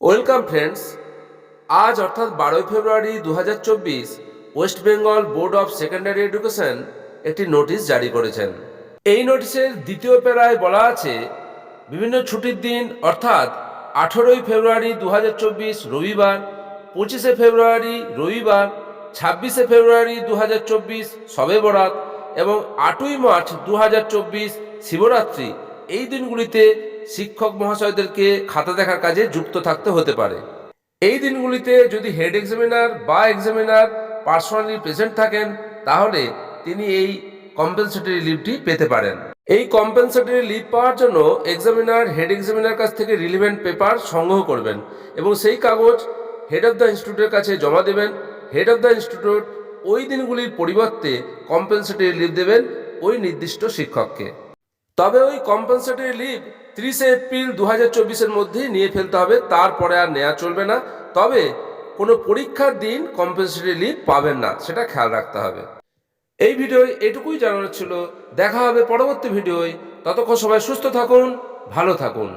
Welcome friends, আজ অর্থাৎ বারোই ফেব্রুয়ারি দু হাজার চব্বিশ West Bengal board of secondary education একটি নোটিশ জারি করেছেন। এই নোটিশের দ্বিতীয় পেরায় বলা আছে, বিভিন্ন ছুটির দিন, অর্থাৎ আঠেরোই ফেব্রুয়ারি দু হাজার চব্বিশ রবিবার, পঁচিশে ফেব্রুয়ারি রবিবার, ছাব্বিশে ফেব্রুয়ারি দু সবে বরাত এবং আটই মার্চ দু হাজার চব্বিশ শিবরাত্রি। এই দিনগুলিতে শিক্ষক মহাশয়দেরকে খাতা দেখার কাজে যুক্ত থাকতে হতে পারে। এই দিনগুলিতে যদি হেড এক্সামিনার বা এক্সামিনার পার্সোনালি প্রেজেন্ট থাকেন, তাহলে তিনি এই কম্পেনসেটরি লিভটি পেতে পারেন। এই কম্পেনসেটরি লিভ পাওয়ার জন্য এক্সামিনার, হেড এক্সামিনার কাছ থেকে রিলিভেন্ট পেপার সংগ্রহ করবেন এবং সেই কাগজ হেড অফ দ্য ইনস্টিটিউটের কাছে জমা দেবেন। হেড অফ দ্য ইনস্টিটিউট ওই দিনগুলির পরিবর্তে কম্পেনসেটরি লিভ দেবেন ওই নির্দিষ্ট শিক্ষককে। তবে ওই কম্পেনসেটরি লিভ তিরিশে এপ্রিল দু হাজার চব্বিশের মধ্যেই নিয়ে ফেলতে হবে, তারপরে আর নেওয়া চলবে না। তবে কোনো পরীক্ষার দিন কম্পেনসেটরি লিভ পাবেন না, সেটা খেয়াল রাখতে হবে। এই ভিডিওয় এটুকুই জানানোর ছিল। দেখা হবে পরবর্তী ভিডিওয়। ততক্ষণ সবাই সুস্থ থাকুন, ভালো থাকুন।